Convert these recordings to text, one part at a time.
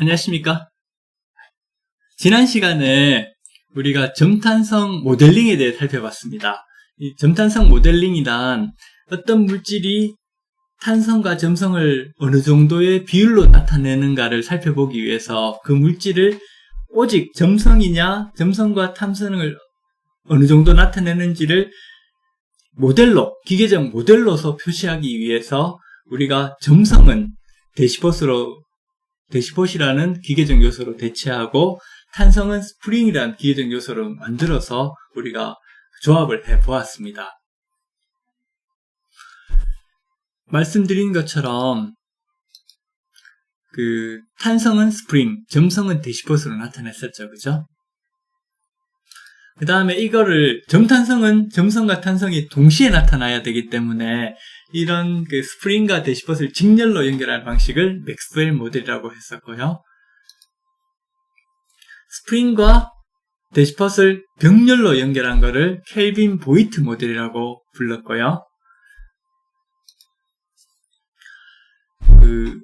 안녕하십니까? 지난 시간에 우리가 점탄성 모델링에 대해 살펴봤습니다. 이 점탄성 모델링이란 어떤 물질이 탄성과 점성을 어느 정도의 비율로 나타내는가를 살펴보기 위해서 그 물질을 오직 점성이냐, 점성과 탄성을 어느 정도 나타내는지를 모델로, 기계적 모델로서 표시하기 위해서 우리가 점성은 데시퍼스로 데시봇이라는 기계적 요소로 대체하고 탄성은 스프링이라는 기계적 요소로 만들어서 우리가 조합을 해 보았습니다. 말씀드린 것처럼 그 탄성은 스프링, 점성은 데시봇으로 나타냈었죠. 그죠? 그 다음에 이거를 점탄성은 점성과 탄성이 동시에 나타나야 되기 때문에 이런 그 스프링과 대시봇을 직렬로 연결하는 방식을 맥스웰 모델이라고 했었고요. 스프링과 대시봇을 병렬로 연결한 것을 켈빈 보이트 모델이라고 불렀고요. 그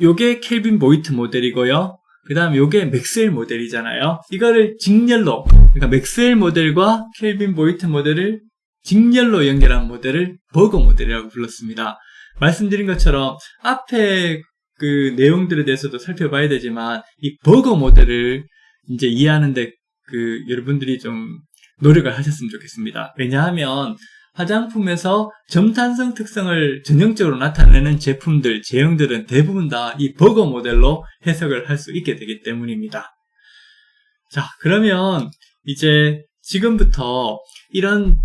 요게 켈빈 보이트 모델이고요. 그 다음 요게 맥스웰 모델이잖아요. 이거를 직렬로, 그러니까 맥스웰 모델과 켈빈 보이트 모델을 직렬로 연결한 모델을 버거 모델이라고 불렀습니다. 말씀드린 것처럼 앞에 그 내용들에 대해서도 살펴봐야 되지만 이 버거 모델을 이제 이해하는데 그 여러분들이 좀 노력을 하셨으면 좋겠습니다. 왜냐하면 화장품에서 점탄성 특성을 전형적으로 나타내는 제품들, 제형들은 대부분 다 이 버거 모델로 해석을 할 수 있게 되기 때문입니다. 자, 그러면 이제 지금부터 이런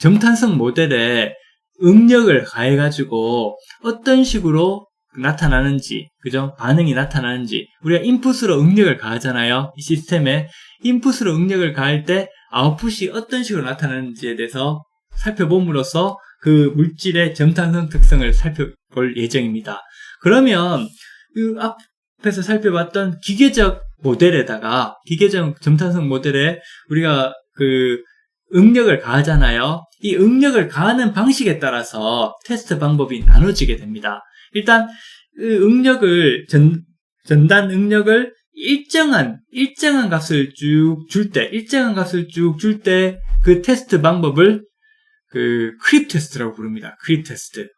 점탄성 모델에 응력을 가해가지고 어떤 식으로 나타나는지, 그죠? 반응이 나타나는지, 우리가 인풋으로 응력을 가하잖아요. 이 시스템에 인풋으로 응력을 가할 때 아웃풋이 어떤 식으로 나타나는지에 대해서 살펴봄으로써 그 물질의 점탄성 특성을 살펴볼 예정입니다. 그러면 그 앞에서 살펴봤던 기계적 모델에다가 기계적 점탄성 모델에 우리가 그 응력을 가하잖아요. 이 응력을 가하는 방식에 따라서 테스트 방법이 나눠지게 됩니다. 일단 그 응력을 전, 전단 응력을 일정한 일정한 값을 쭉 줄 때, 일정한 값을 쭉 줄 때 그 테스트 방법을 그 크립 테스트라고 부릅니다. 크립 테스트.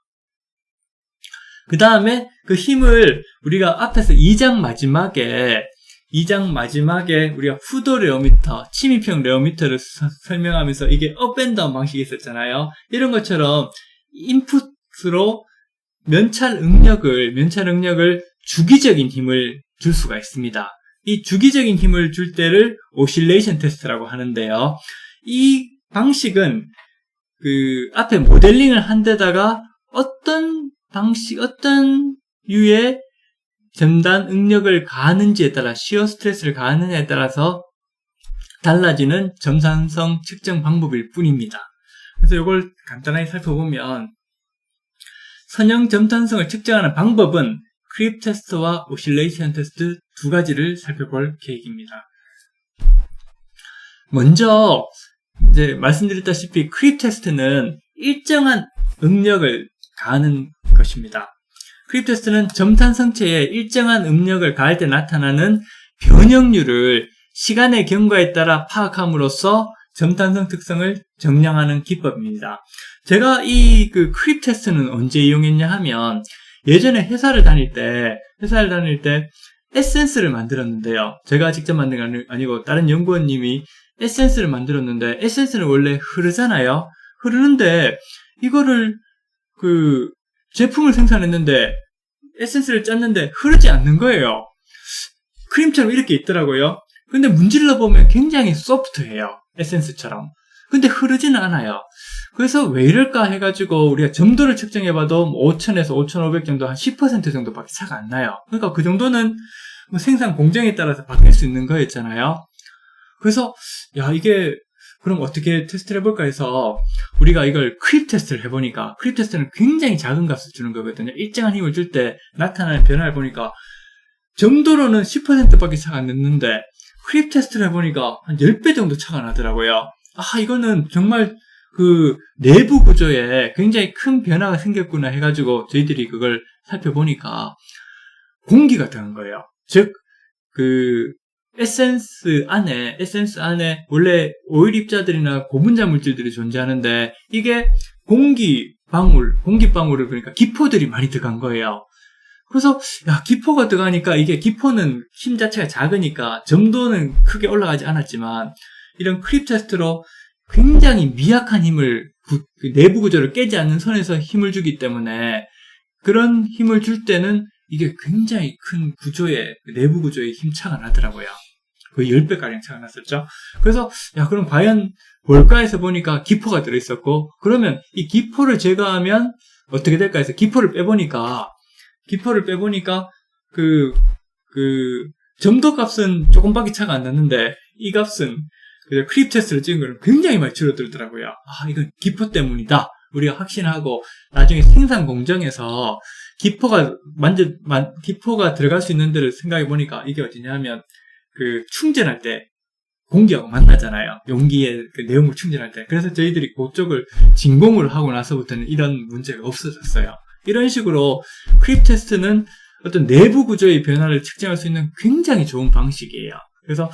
그 다음에 그 힘을 우리가 앞에서 2장 마지막에 2장 마지막에 우리가 푸도 레오미터, 침입형 레오미터를 서, 설명하면서 이게 업앤다운 방식이 있었잖아요. 이런 것처럼 인풋으로 면찰 응력을, 면찰 응력을 주기적인 힘을 줄 수가 있습니다. 이 주기적인 힘을 줄 때를 오실레이션 테스트라고 하는데요. 이 방식은 그 앞에 모델링을 한 데다가 어떤 방식, 어떤 유의 전단 응력을 가하는지에 따라 시어 스트레스를 가하느냐에 따라서 달라지는 점산성 측정 방법일 뿐입니다. 그래서 이걸 간단하게 살펴보면 선형 점탄성을 측정하는 방법은 크립 테스트와 오실레이션 테스트 두 가지를 살펴볼 계획입니다. 먼저 이제 말씀드렸다시피 크립 테스트는 일정한 응력을 가하는 것입니다. 크립 테스트는 점탄성체에 일정한 음력을 가할 때 나타나는 변형률을 시간의 경과에 따라 파악함으로써 점탄성 특성을 정량하는 기법입니다. 제가 이 그 크립 테스트는 언제 이용했냐 하면 예전에 회사를 다닐 때 회사를 다닐 때 에센스를 만들었는데요. 제가 직접 만든 게 아니고 다른 연구원님이 에센스를 만들었는데 에센스는 원래 흐르잖아요. 흐르는데 이거를 그 제품을 생산했는데 에센스를 짰는데 흐르지 않는 거예요. 크림처럼 이렇게 있더라고요. 근데 문질러 보면 굉장히 소프트해요. 에센스처럼. 근데 흐르지는 않아요. 그래서 왜 이럴까 해가지고 우리가 점도를 측정해봐도 5,000에서 5,500 정도 한 10% 정도밖에 차가 안 나요. 그러니까 그 정도는 뭐 생산 공정에 따라서 바뀔 수 있는 거였잖아요. 그래서 야 이게 그럼 어떻게 테스트를 해볼까 해서 우리가 이걸 크립 테스트를 해보니까 크립 테스트는 굉장히 작은 값을 주는 거거든요. 일정한 힘을 줄 때 나타나는 변화를 보니까 점도로는 10%밖에 차가 안 났는데 크립 테스트를 해보니까 한 10배 정도 차가 나더라고요. 아 이거는 정말 그 내부 구조에 굉장히 큰 변화가 생겼구나 해가지고 저희들이 그걸 살펴보니까 공기가 들어간 거예요. 즉, 그, 에센스 안에, 에센스 안에 원래 오일 입자들이나 고분자 물질들이 존재하는데, 이게 공기 방울, 공기 방울을 그러니까 기포들이 많이 들어간 거예요. 그래서, 야, 기포가 들어가니까 이게 기포는 힘 자체가 작으니까 점도는 크게 올라가지 않았지만, 이런 크립 테스트로 굉장히 미약한 힘을, 구- 그 내부 구조를 깨지 않는 선에서 힘을 주기 때문에, 그런 힘을 줄 때는 이게 굉장히 큰 구조의, 그 내부 구조에 힘차가 나더라고요. 거의 10배가량 차가 났었죠. 그래서, 야, 그럼 과연 뭘까해서 보니까 기포가 들어있었고, 그러면 이 기포를 제거하면 어떻게 될까 해서 기포를 빼보니까, 기포를 빼보니까, 그, 그, 점도 값은 조금밖에 차가 안 났는데, 이 값은, 그 크립 테스트를 찍은 거는 굉장히 많이 줄어들더라고요. 아, 이건 기포 때문이다. 우리가 확신하고, 나중에 생산 공정에서 기포가, 완전, 만- 기포가 들어갈 수 있는 데를 생각해 보니까 이게 어디냐면, 그, 충전할 때, 공기하고 만나잖아요. 용기의 그 내용물 충전할 때. 그래서 저희들이 그쪽을 진공을 하고 나서부터는 이런 문제가 없어졌어요. 이런 식으로 크립 테스트는 어떤 내부 구조의 변화를 측정할 수 있는 굉장히 좋은 방식이에요. 그래서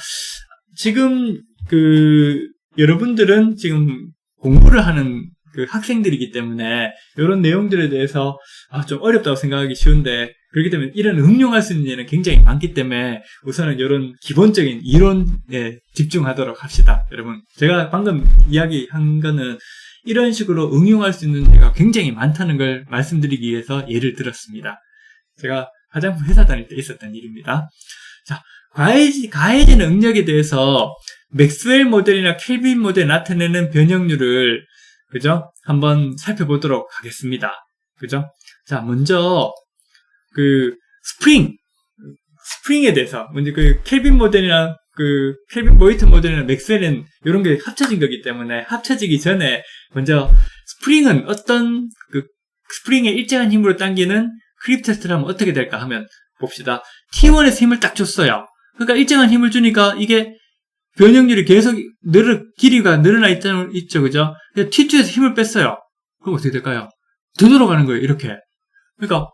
지금 그 여러분들은 지금 공부를 하는 그 학생들이기 때문에 이런 내용들에 대해서 아, 좀 어렵다고 생각하기 쉬운데 그렇기 때문에 이런 응용할 수 있는 예는 굉장히 많기 때문에 우선은 이런 기본적인 이론에 집중하도록 합시다. 여러분, 제가 방금 이야기한 거는 이런 식으로 응용할 수 있는 예가 굉장히 많다는 걸 말씀드리기 위해서 예를 들었습니다. 제가 화장품 회사 다닐 때 있었던 일입니다. 자, 가해지, 가해지는 응력에 대해서 맥스웰 모델이나 켈빈 모델에 나타내는 변형률을 그죠? 한번 살펴보도록 하겠습니다. 그죠? 자, 먼저 그 스프링 스프링에 대해서 먼저 그 켈빈 모델이나 그 켈빈 보이트 모델이나 맥스웰은 이런 게 합쳐진 거기 때문에 합쳐지기 전에 먼저 스프링은 어떤 그 스프링의 일정한 힘으로 당기는 크립 테스트를 하면 어떻게 될까 하면 봅시다. T1에서 힘을 딱 줬어요. 그러니까 일정한 힘을 주니까 이게 변형률이 계속 늘어, 길이가 늘어나 있, 있죠, 그죠? 근데 T2에서 힘을 뺐어요. 그럼 어떻게 될까요? 되돌아가는 거예요, 이렇게. 그러니까,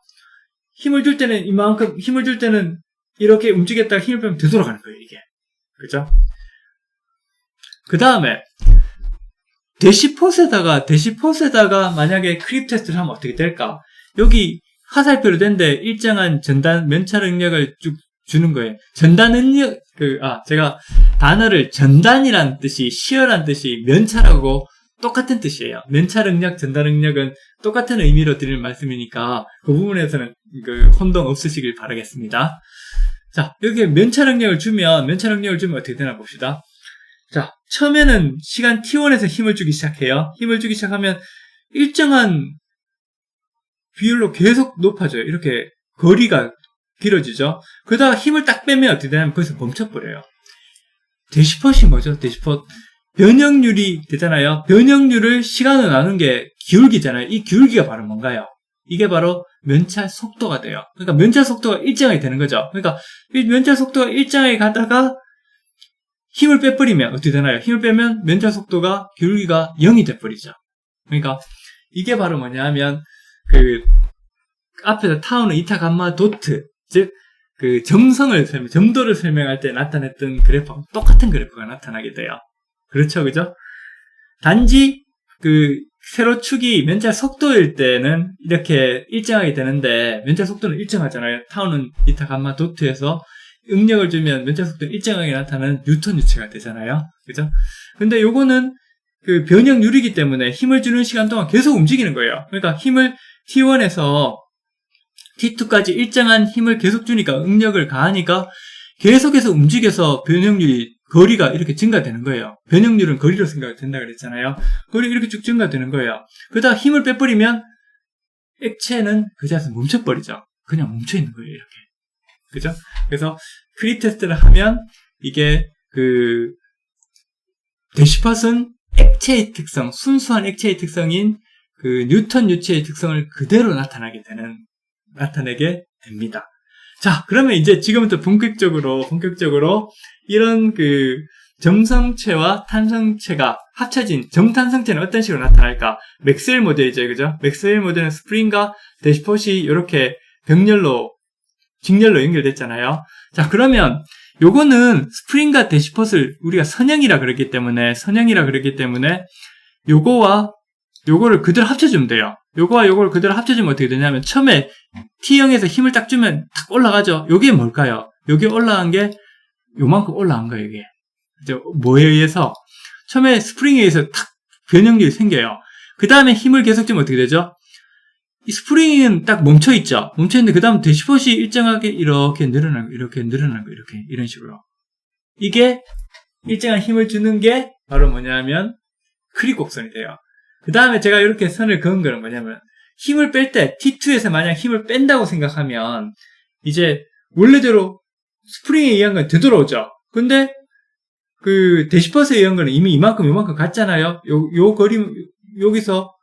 힘을 줄 때는 이만큼, 힘을 줄 때는 이렇게 움직였다가 힘을 빼면 되돌아가는 거예요, 이게. 그죠? 그 다음에, 데시폿에다가, 데시폿에다가 만약에 크립 테스트를 하면 어떻게 될까? 여기 화살표로 된데 일정한 전단, 면차 능력을 쭉 주는 거예요. 전단 능력, 그, 아, 제가 단어를 전단이란 뜻이, 시어란 뜻이 면차라고 똑같은 뜻이에요. 면차 능력, 전단 능력은 똑같은 의미로 드리는 말씀이니까 그 부분에서는 그 혼동 없으시길 바라겠습니다. 자, 여기 면차 능력을 주면, 면차 능력을 주면 어떻게 되나 봅시다. 자, 처음에는 시간 t1에서 힘을 주기 시작해요. 힘을 주기 시작하면 일정한 비율로 계속 높아져요. 이렇게 거리가 길어지죠. 그러다가 힘을 딱 빼면 어떻게 되냐면 거기서 멈춰버려요. 데시폿이 뭐죠? 데시폿. 변형률이 되잖아요. 변형률을 시간으로 나눈 게 기울기잖아요. 이 기울기가 바로 뭔가요? 이게 바로 면차 속도가 돼요. 그러니까 면차 속도가 일정하게 되는 거죠. 그러니까 이 면차 속도가 일정하게 가다가 힘을 빼버리면 어떻게 되나요? 힘을 빼면 면차 속도가 기울기가 0이 돼버리죠. 그러니까 이게 바로 뭐냐 하면 그 앞에서 타우는 이타 감마 도트 즉 그 점성을 설명, 점도를 설명할 때 나타냈던 그래프와 똑같은 그래프가 나타나게 돼요. 그렇죠, 그죠? 단지 그 세로 축이 면차 속도일 때는 이렇게 일정하게 되는데 면차 속도는 일정하잖아요. 타우는 이타 감마 도트에서 응력을 주면 면차 속도는 일정하게 나타나는 뉴턴 유체가 되잖아요. 그죠? 근데 요거는 그 변형률이기 때문에 힘을 주는 시간 동안 계속 움직이는 거예요. 그러니까 힘을 T1에서 T2까지 일정한 힘을 계속 주니까 응력을 가하니까 계속해서 움직여서 변형률이 거리가 이렇게 증가되는 거예요. 변형률은 거리로 생각이 된다 그랬잖아요. 거리 이렇게 쭉 증가되는 거예요. 그러다가 힘을 빼버리면 액체는 그 자리에서 멈춰버리죠. 그냥 멈춰 있는 거예요, 이렇게. 그죠? 그래서 프리 테스트를 하면 이게 그 데시팟은 액체의 특성, 순수한 액체의 특성인 그 뉴턴 유체의 특성을 그대로 나타나게 되는 나타내게 됩니다. 자, 그러면 이제 지금부터 본격적으로 본격적으로 이런 그 점성체와 탄성체가 합쳐진 정탄성체는 어떤 식으로 나타날까? 맥스웰 모델이죠, 그죠? 맥스웰 모델은 스프링과 데시폿이 이렇게 병렬로 직렬로 연결됐잖아요. 자, 그러면 요거는 스프링과 대시폿을 우리가 선형이라 그랬기 때문에 선형이라 그랬기 때문에 요거와 요거를 그대로 합쳐주면 돼요. 요거와 요거를 그대로 합쳐주면 어떻게 되냐면 처음에 T형에서 힘을 딱 주면 탁 올라가죠. 요게 뭘까요? 요게 올라간 게 요만큼 올라간 거예요, 이게. 뭐에 의해서 처음에 스프링에 의해서 탁 변형력이 생겨요. 그 다음에 힘을 계속 주면 어떻게 되죠? 이 스프링은 딱 멈춰있죠? 멈춰있는데, 그 다음 대시폿이 일정하게 이렇게 늘어나고, 이렇게 늘어나고, 이렇게, 이런 식으로. 이게 일정한 힘을 주는 게 바로 뭐냐면, 크립 곡선이 돼요. 그 다음에 제가 이렇게 선을 그은 거는 뭐냐면, 힘을 뺄 때, T2에서 만약 힘을 뺀다고 생각하면, 이제, 원래대로 스프링에 의한 건 되돌아오죠? 근데, 그, 대시폿에 의한 거는 이미 이만큼, 이만큼 갔잖아요? 요, 요 거리, 여기서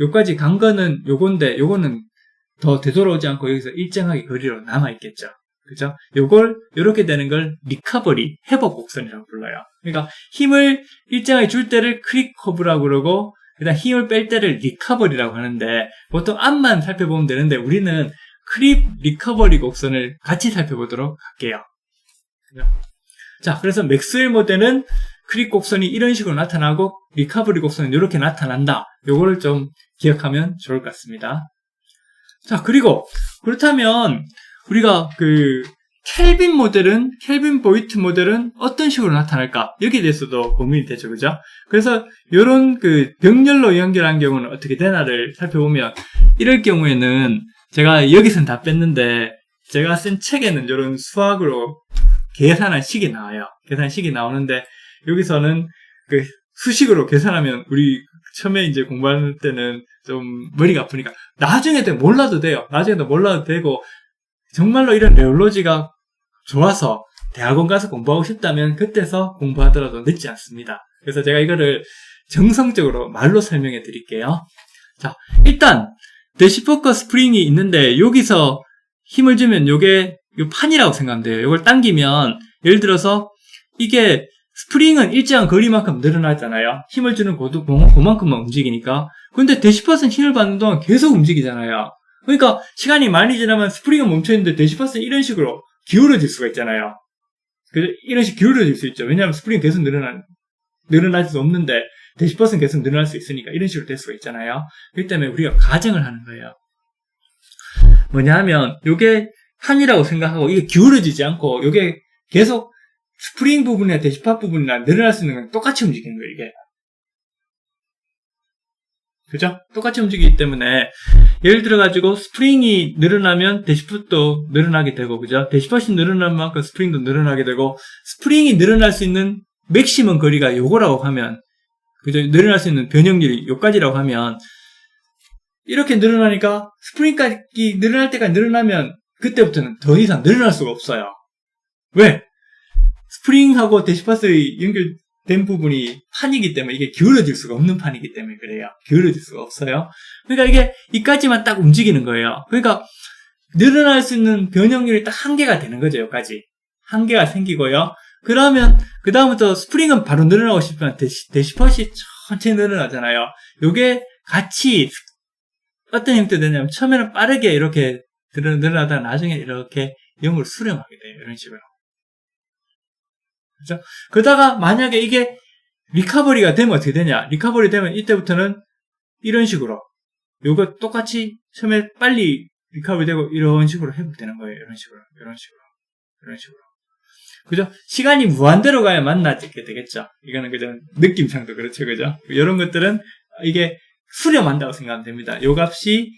요까지 간 거는 요건데 요거는 더 되돌아오지 않고 여기서 일정하게 거리로 남아 있겠죠. 그죠? 요걸 요렇게 되는 걸 리커버리, 회복 곡선이라고 불러요. 그러니까 힘을 일정하게 줄 때를 크릭 커브라고 그러고 그다음 힘을 뺄 때를 리커버리라고 하는데 보통 앞만 살펴보면 되는데 우리는 크립 리커버리 곡선을 같이 살펴보도록 할게요. 자, 그래서 맥스웰 모델은 크립 곡선이 이런 식으로 나타나고 리커버리 곡선은 이렇게 나타난다. 요거를 좀 기억하면 좋을 것 같습니다. 자, 그리고 그렇다면 우리가 그 켈빈 모델은 켈빈 보이트 모델은 어떤 식으로 나타날까? 여기에 대해서도 고민이 되죠. 그죠? 그래서 이런 그 병렬로 연결한 경우는 어떻게 되나를 살펴보면 이럴 경우에는 제가 여기선 다 뺐는데 제가 쓴 책에는 이런 수학으로 계산한 식이 나와요. 계산 식이 나오는데 여기서는 그 수식으로 계산하면 우리 처음에 이제 공부할 때는 좀 머리가 아프니까 나중에 도 몰라도 돼요. 나중에도 몰라도 되고 정말로 이런 레올로지가 좋아서 대학원 가서 공부하고 싶다면 그때서 공부하더라도 늦지 않습니다. 그래서 제가 이거를 정성적으로 말로 설명해 드릴게요. 자, 일단 데시포커 스프링이 있는데 여기서 힘을 주면 요게 요 판이라고 생각하면 돼요. 이걸 당기면 예를 들어서 이게 스프링은 일정한 거리만큼 늘어나잖아요. 힘을 주는 고도 그만큼만 움직이니까. 근데 대시팟은 힘을 받는 동안 계속 움직이잖아요. 그러니까 시간이 많이 지나면 스프링은 멈춰있는데 대시팟은 이런 식으로 기울어질 수가 있잖아요. 그래서 이런 식으로 기울어질 수 있죠. 왜냐하면 스프링이 계속 늘어나, 늘어날 수 없는데 대시팟은 계속 늘어날 수 있으니까 이런 식으로 될 수가 있잖아요. 그렇기 때문에 우리가 가정을 하는 거예요. 뭐냐 하면 이게 판이라고 생각하고 이게 기울어지지 않고 이게 계속 스프링 부분이나 대시팟 부분이나 늘어날 수 있는 건 똑같이 움직이는 거예요, 이게. 그죠? 똑같이 움직이기 때문에 예를 들어 가지고 스프링이 늘어나면 대시팟도 늘어나게 되고 그죠? 대시팟이 늘어난 만큼 스프링도 늘어나게 되고 스프링이 늘어날 수 있는 맥시멈 거리가 요거라고 하면 그죠? 늘어날 수 있는 변형률이 요까지라고 하면 이렇게 늘어나니까 스프링까지 늘어날 때까지 늘어나면 그때부터는 더 이상 늘어날 수가 없어요. 왜? 스프링하고 대시파스 연결 된 부분이 판이기 때문에 이게 기울어질 수가 없는 판이기 때문에 그래요. 기울어질 수가 없어요. 그러니까 이게 이까지만 딱 움직이는 거예요. 그러니까 늘어날 수 있는 변형률이 딱 한계가 되는 거죠. 여기까지. 한계가 생기고요. 그러면 그 다음부터 스프링은 바로 늘어나고 대시, 대시팟이 천천히 늘어나잖아요. 요게 같이 어떤 형태가 되냐면 처음에는 빠르게 이렇게 늘어나다가 나중에 이렇게 0으로 수렴하게 돼요. 이런 식으로. 그죠? 그러다가 만약에 이게 리카버리가 되면 어떻게 되냐? 리카버리 되면 이때부터는 이런 식으로 요거 똑같이 처음에 빨리 리카버리 되고 이런 식으로 회복되는 거예요. 이런 식으로, 이런 식으로, 이런 식으로. 그죠? 시간이 무한대로 가야 만나게 되겠죠. 이거는 그죠? 느낌상도 그렇죠. 그죠? 이런 것들은 이게 수렴한다고 생각하면 됩니다. 요 값이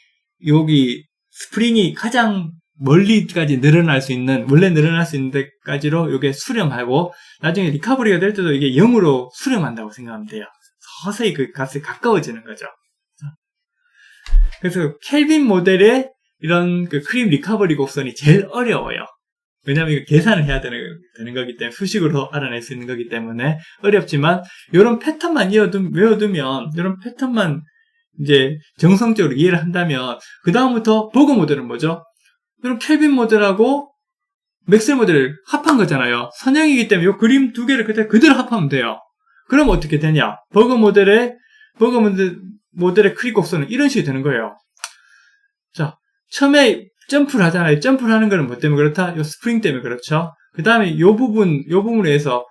여기 스프링이 가장 멀리까지 늘어날 수 있는 원래 늘어날 수 있는 데까지로 이게 수렴하고 나중에 리카버리가 될 때도 이게 0으로 수렴한다고 생각하면 돼요. 서서히 그 값이 가까워지는 거죠. 그래서 켈빈 모델의 이런 그 크림 리카버리 곡선이 제일 어려워요. 왜냐하면 이거 계산을 해야 되는, 되는 거기 때문에 수식으로 알아낼 수 있는 거기 때문에 어렵지만 이런 패턴만 이어두, 외워두면 이런 패턴만 이제 정성적으로 이해를 한다면 그 다음부터 버그 모델은 뭐죠? 그럼 켈빈 모델하고 맥셀 모델을 합한 거잖아요. 선형이기 때문에 이 그림 두 개를 그대로, 그대로 합하면 돼요. 그럼 어떻게 되냐? 버그 모델의 버그 모델, 모델의 크립 곡선은 이런 식이 되는 거예요. 자, 처음에 점프를 하잖아요. 점프를 하는 거는 뭐 때문에 그렇다? 요 스프링 때문에 그렇죠. 그 다음에 요 부분, 요 부분에서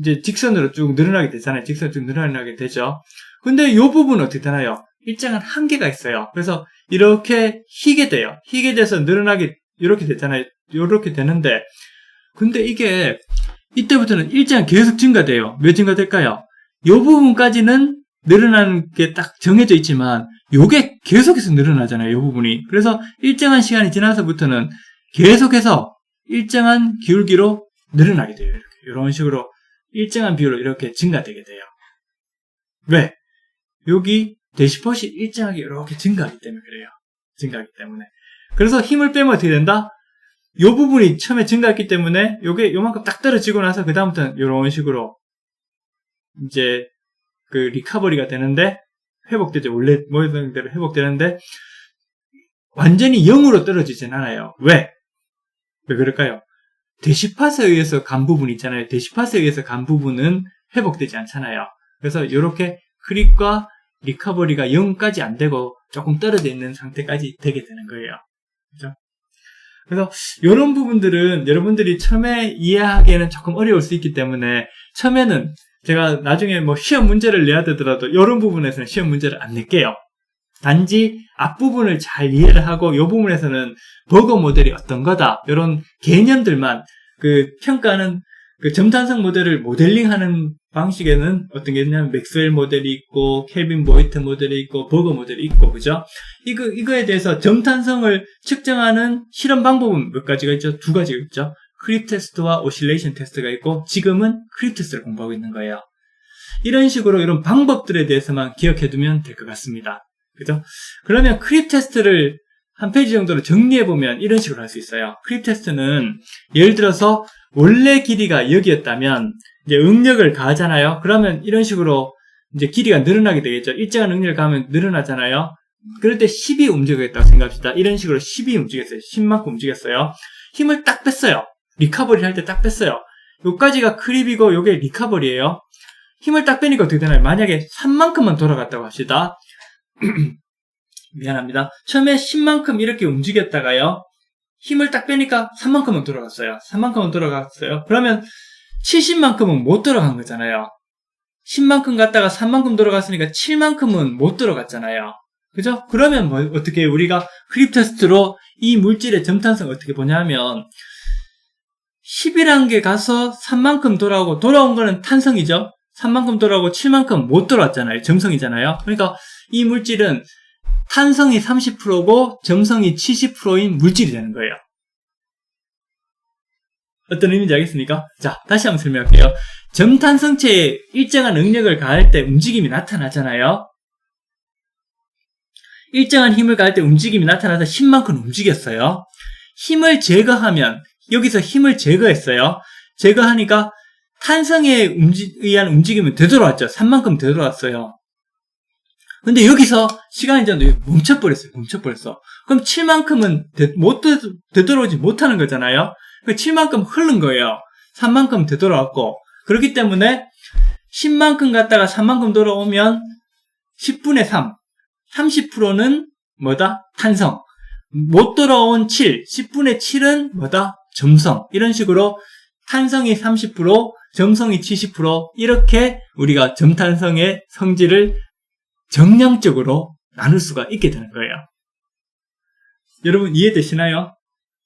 이제 직선으로 쭉 늘어나게 되잖아요. 직선으로 쭉 늘어나게 되죠. 근데 요 부분은 어떻게 되나요? 일정한 한계가 있어요. 그래서 이렇게 희게 돼요. 희게 돼서 늘어나게 이렇게 되잖아요. 이렇게 되는데 근데 이게 이때부터는 일정한 계속 증가돼요. 몇 증가될까요? 요 부분까지는 늘어나는 게 딱 정해져 있지만 요게 계속해서 늘어나잖아요. 요 부분이. 그래서 일정한 시간이 지나서부터는 계속해서 일정한 기울기로 늘어나게 돼요. 이렇게. 이런 식으로 일정한 비율로 이렇게 증가되게 돼요. 왜? 여기 대시폿이 일정하게 이렇게 증가하기 때문에 그래요. 증가하기 때문에. 그래서 힘을 빼면 어떻게 된다? 요 부분이 처음에 증가했기 때문에 요게 요만큼 딱 떨어지고 나서 그 다음부터는 이런 식으로 이제 그 리카버리가 되는데 회복되죠. 원래 모였던 대로 회복되는데 완전히 0으로 떨어지진 않아요. 왜? 왜 그럴까요? 데시팟에 의해서 간 부분 있잖아요. 데시팟에 의해서 간 부분은 회복되지 않잖아요. 그래서 이렇게 크립과 리커버리가 0까지 안 되고 조금 떨어져 있는 상태까지 되게 되는 거예요. 그죠? 그래서 이런 부분들은 여러분들이 처음에 이해하기에는 조금 어려울 수 있기 때문에 처음에는 제가 나중에 뭐 시험 문제를 내야 되더라도 이런 부분에서는 시험 문제를 안 낼게요. 단지 앞부분을 잘 이해를 하고 이 부분에서는 버거 모델이 어떤 거다 이런 개념들만 그 평가는 그 점탄성 모델을 모델링하는 방식에는 어떤 게 있냐면 맥스웰 모델이 있고 켈빈 보이트 모델이 있고 버거 모델이 있고 그죠? 이거 이거에 대해서 점탄성을 측정하는 실험 방법은 몇 가지가 있죠? 두 가지가 있죠. 크립 테스트와 오실레이션 테스트가 있고 지금은 크립 테스트를 공부하고 있는 거예요. 이런 식으로 이런 방법들에 대해서만 기억해 두면 될 것 같습니다. 그죠? 그러면 크립 테스트를 한 페이지 정도로 정리해 보면 이런 식으로 할 수 있어요. 크립 테스트는 예를 들어서 원래 길이가 여기였다면 이제 응력을 가하잖아요. 그러면 이런 식으로 이제 길이가 늘어나게 되겠죠. 일정한 응력을 가하면 늘어나잖아요. 그럴 때 10이 움직이겠다고 생각합시다. 이런 식으로 10이 움직였어요. 10만큼 움직였어요. 힘을 딱 뺐어요. 리카버리 할 때 딱 뺐어요. 요까지가 크립이고 요게 리카버리예요. 힘을 딱 빼니까 어떻게 되나요? 만약에 3만큼만 돌아갔다고 합시다. 미안합니다. 처음에 10만큼 이렇게 움직였다가요. 힘을 딱 빼니까 3만큼은 돌아갔어요. 3만큼은 돌아갔어요. 그러면 70만큼은 못 돌아간 거잖아요. 10만큼 갔다가 3만큼 돌아갔으니까 7만큼은 못 돌아갔잖아요. 그죠? 그러면 뭐 어떻게 우리가 크립 테스트로 이 물질의 점탄성 어떻게 보냐면 10이란 게 가서 3만큼 돌아오고 돌아온 거는 탄성이죠. 3만큼 돌아오고 7만큼 못 돌아왔잖아요. 점성이잖아요. 그러니까 이 물질은 탄성이 30%고 점성이 70%인 물질이 되는 거예요. 어떤 의미인지 알겠습니까? 자, 다시 한번 설명할게요. 점탄성체에 일정한 응력을 가할 때 움직임이 나타나잖아요. 일정한 힘을 가할 때 움직임이 나타나서 힘만큼 움직였어요. 힘을 제거하면 여기서 힘을 제거했어요. 제거하니까 탄성에 의한 움직임은 되돌아왔죠. 3만큼 되돌아왔어요. 근데 여기서 시간이 좀 멈춰버렸어요. 멈춰버렸어. 그럼 7만큼은 되, 못, 되돌아오지 못하는 거잖아요. 그 7만큼 흐른 거예요. 3만큼 되돌아왔고. 그렇기 때문에 10만큼 갔다가 3만큼 돌아오면 10분의 3. 30%는 뭐다? 탄성. 못 돌아온 7. 10분의 7은 뭐다? 점성. 이런 식으로 탄성이 30%, 점성이 70% 이렇게 우리가 점탄성의 성질을 정량적으로 나눌 수가 있게 되는 거예요. 여러분 이해되시나요?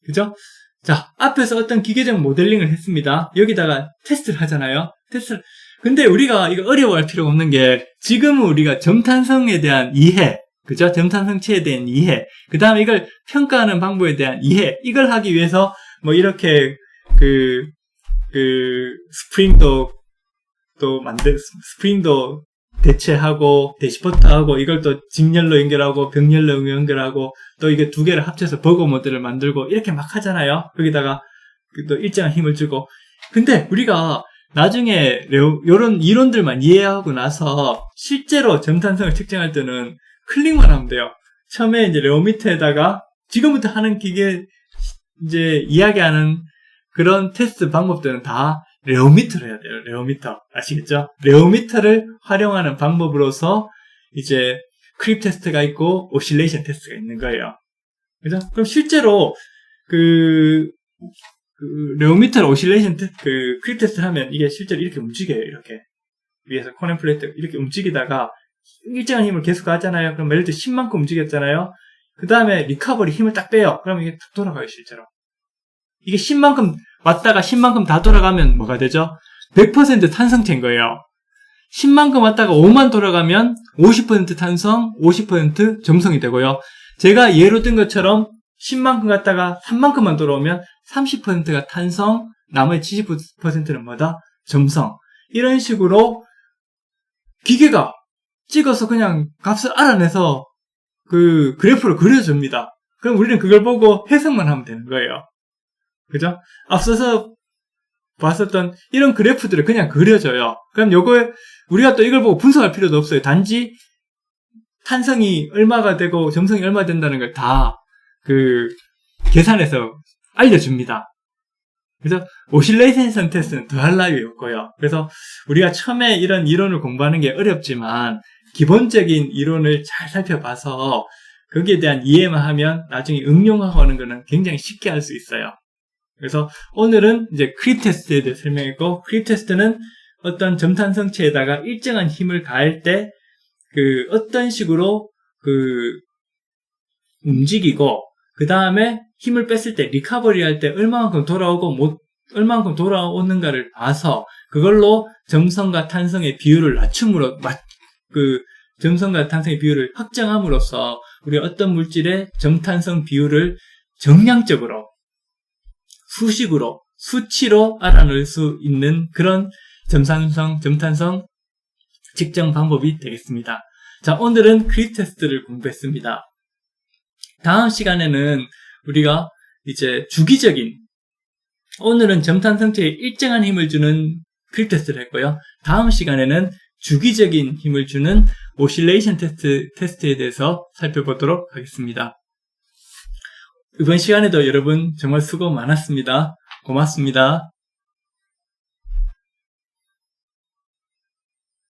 그죠? 자, 앞에서 어떤 기계적 모델링을 했습니다. 여기다가 테스트를 하잖아요. 테스트를. 근데 우리가 이거 어려워할 필요가 없는 게 지금은 우리가 점탄성에 대한 이해, 그죠? 점탄성체에 대한 이해, 그 다음에 이걸 평가하는 방법에 대한 이해, 이걸 하기 위해서 뭐 이렇게 그, 그, 스프링도 또 만들, 스프링도 대체하고 대시포트하고 이걸 또 직렬로 연결하고 병렬로 연결하고 또 이게 두 개를 합쳐서 버거 모델을 만들고 이렇게 막 하잖아요. 거기다가 또 일정한 힘을 주고 근데 우리가 나중에 이런 이론들만 이해하고 나서 실제로 점탄성을 측정할 때는 클릭만 하면 돼요. 처음에 이제 레오미터에다가 지금부터 하는 기계 이제 이야기하는 그런 테스트 방법들은 다 레오미터를 해야 돼요. 레오미터. 아시겠죠? 레오미터를 활용하는 방법으로서 이제 크립 테스트가 있고 오실레이션 테스트가 있는 거예요. 그죠? 그럼 실제로 그, 그 레오미터 오실레이션 테, 그 크립 테스트 하면 이게 실제로 이렇게 움직여요. 이렇게 위에서 코넨 플레이트 이렇게 움직이다가 일정한 힘을 계속 하잖아요. 그럼 예를 들어 10만큼 움직였잖아요. 그 다음에 리커버리 힘을 딱 빼요. 그럼 이게 탁 돌아가요, 실제로. 이게 10만큼 왔다가 10만큼 다 돌아가면 뭐가 되죠? 100% 탄성체인 거예요. 10만큼 왔다가 5만 돌아가면 50% 탄성, 50% 점성이 되고요. 제가 예로 든 것처럼 10만큼 갔다가 3만큼만 돌아오면 30%가 탄성, 나머지 70%는 뭐다? 점성. 이런 식으로 기계가 찍어서 그냥 값을 알아내서 그 그래프를 그려줍니다. 그럼 우리는 그걸 보고 해석만 하면 되는 거예요. 그죠? 앞서서 봤었던 이런 그래프들을 그냥 그려줘요. 그럼 요거 우리가 또 이걸 보고 분석할 필요도 없어요. 단지 탄성이 얼마가 되고 점성이 얼마 된다는 걸 다 그 계산해서 알려줍니다. 그래서 오실레이션 테스트는 더할 나위 없고요. 그래서 우리가 처음에 이런 이론을 공부하는 게 어렵지만 기본적인 이론을 잘 살펴봐서 거기에 대한 이해만 하면 나중에 응용하고 하는 거는 굉장히 쉽게 할 수 있어요. 그래서 오늘은 이제 크립 테스트에 대해 설명했고 크립 테스트는 어떤 점탄 성체에다가 일정한 힘을 가할 때 그 어떤 식으로 그 움직이고 그 다음에 힘을 뺐을 때 리카버리 할 때 얼마만큼 돌아오고 못 얼마만큼 돌아오는가를 봐서 그걸로 점성과 탄성의 비율을 낮춤으로 맞- 그 점성과 탄성의 비율을 확정함으로써 우리 어떤 물질의 점탄성 비율을 정량적으로 수식으로 수치로 알아낼 수 있는 그런 점산성, 점탄성 측정 방법이 되겠습니다. 자, 오늘은 크립 테스트를 공부했습니다. 다음 시간에는 우리가 이제 주기적인 오늘은 점탄 성체에 일정한 힘을 주는 크립 테스트를 했고요. 다음 시간에는 주기적인 힘을 주는 오실레이션 테스트, 테스트에 대해서 살펴보도록 하겠습니다. 이번 시간에도 여러분 정말 수고 많았습니다. 고맙습니다.